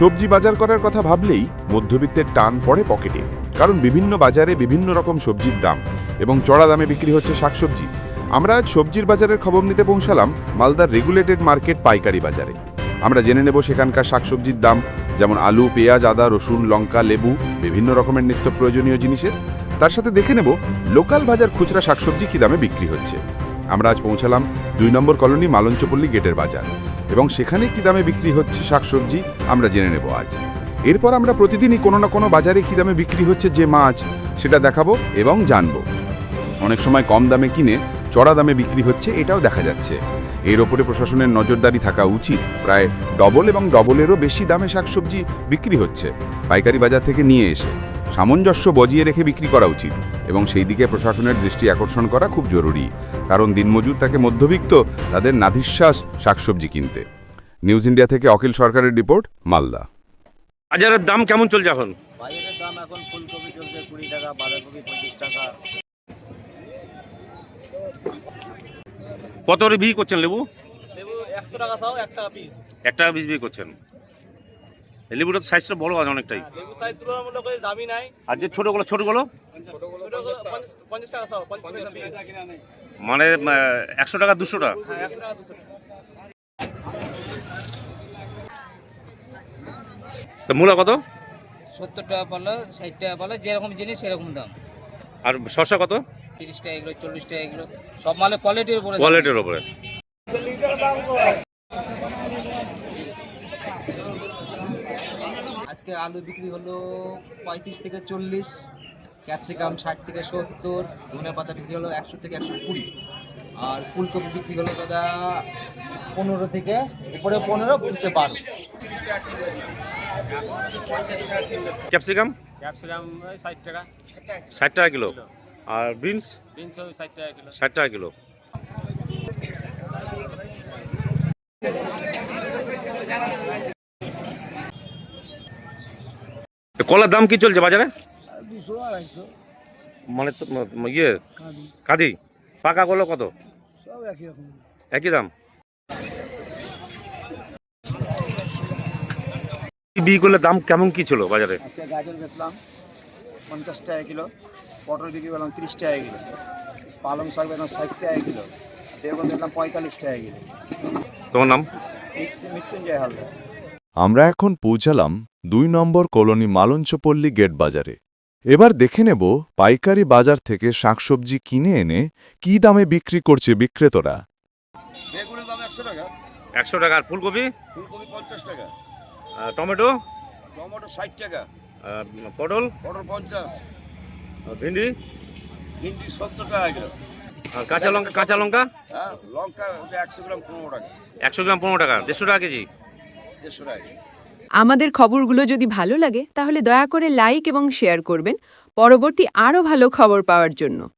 সবজি বাজার করার কথা ভাবলেই মধ্যবিত্তের টান পড়ে পকেটে। কারণ বিভিন্ন বাজারে বিভিন্ন রকম সবজির দাম এবং চড়া দামে বিক্রি হচ্ছে শাকসবজি। আমরা আজ সবজির বাজারের খবর নিতে পৌঁছালাম মালদার রেগুলেটেড মার্কেট পাইকারি বাজারে। আমরা জেনে নেব সেখানকার শাকসবজির দাম, যেমন আলু, পেঁয়াজ, আদা, রসুন, লঙ্কা, লেবু, বিভিন্ন রকমের নিত্য প্রয়োজনীয় জিনিসের। তার সাথে দেখে নেব লোকাল বাজার খুচরা শাকসবজি কী দামে বিক্রি হচ্ছে। আমরা আজ পৌঁছালাম দুই নম্বর কলোনি মালঞ্চপল্লী গেটের বাজার। এবং সেখানে কী দামে বিক্রি হচ্ছে শাকসবজি, আমরা জেনে নেব আজ। এরপর আমরা প্রতিদিনই কোনো না কোনো বাজারে কী দামে বিক্রি হচ্ছে যে মাছ, সেটা দেখাবো এবং জানব। অনেক সময় কম দামে কিনে চড়া দামে বিক্রি হচ্ছে, এটাও দেখা যাচ্ছে। এর ওপরে প্রশাসনের নজরদারি থাকা উচিত। প্রায় ডবল এবং ডবলেরও বেশি দামে শাকসবজি বিক্রি হচ্ছে। পাইকারি বাজার থেকে নিয়ে এসে। সামঞ্জস্য বজিয়ে রেখে বিক্রি করা উচিত এবং সেই দিকে প্রশাসনের দৃষ্টি আকর্ষণ করা খুব জরুরি কারণ দিনমজুর তাকে মধ্যবিত্ত তাদের নাধিশ্বাস শাকসবজি কিনতে। নিউজ ইন্ডিয়া থেকে অখিল সরকারের রিপোর্ট মালদা। বাজারের দাম কেমন চলছে এখন? বাজারের দাম এখন ফুলকপি চলছে কুড়ি টাকা বাঁধাকপি পঁচিশ টাকা। কত করে বিক্রি করছেন লেবু? লেবু একশো টাকা সহ এক টাকা পিস এক টাকা বিক্রি করছেন। লেবুটা তো সাইজটা বড় আছে অনেকটাই। লেবু সাইজ তুলনামূলক করে দামই নাই। আর যে ছোটোগুলো ছোটোগুলো? মানে একশো টাকা দুশো টাকা? হ্যাঁ একশো টাকা দুশো টাকা। তা মূলা কত? সত্তর টাকা পালো ষাট টাকা পালো যেরকম জিনিস সেরকম দাম। আর শসা কত? তিরিশ টাকা এগুলো চল্লিশ টাকা এগুলো সব মালে কোয়ালিটির উপরে। দাম। কোয়ালিটির ওপরে আজকে আলু বিক্রি হলো পঁয়ত্রিশ থেকে চল্লিশ ক্যাপসিকাম ষাট থেকে সত্তর ধনে পাতা বিক্রি হলো একশো থেকে একশো কুড়ি। আর ফুলকপি বিক্রি হলো দাদা পনেরো থেকে উপরে পনেরো নিচে বারো। ক্যাপসিকাম? ক্যাপসিকাম ওই ষাট টাকা। ষাট টাকা কিলো। আর বিনস? বিনস ওই ষাট টাকা কিলো। ষাট টাকা কিলো। কলার দাম কি চলছে বাজারে? দুশো আড়াইশো। মানে তো ম- ইয়ে কাদি। পাকা কলা কত? সব একই রকম। একই দাম? বিক্রি দাম কেমন কি ছিল বাজারে? আজকে গাজর বেচলাম পঞ্চাশ টাকা কিলো পটল বিক্রি করলাম তিরিশ টাকা কিলো পালং শাক বেচলাম ষাট টাকা কিলো বেগুন বেচলাম পঁয়তাল্লিশ টাকা কিলো। তোমার নাম? মৃত্যুঞ্জয় হালদার। আমরা এখন পৌঁছালাম দুই নম্বর কলোনি মালঞ্চপল্লী গেট বাজারে। এবার দেখে নেব পাইকারি বাজার থেকে শাকসবজি কিনে এনে কী দামে বিক্রি করছে বিক্রেতারা। বেগুনের দাম একশো টাকা। একশো টাকা। আর ফুলকপি? ফুলকপি পঞ্চাশ টাকা। টমেটো? টমেটো ষাট টাকা। পটল? পটল পঞ্চাশ। ভেন্ডি? ভিন্ডি সত্তর টাকা কিলো। আর কাঁচা লঙ্কা কাঁচা লঙ্কা? হ্যাঁ লঙ্কা একশো গ্রাম পনেরো টাকা। একশো গ্রাম পনেরো টাকা। দেড়শো টাকা কেজি? আমাদের খবরগুলো যদি ভালো লাগে, তাহলে দয়া করে লাইক এবং শেয়ার করবেন। পরবর্তী আরও ভালো খবর পাওয়ার জন্য।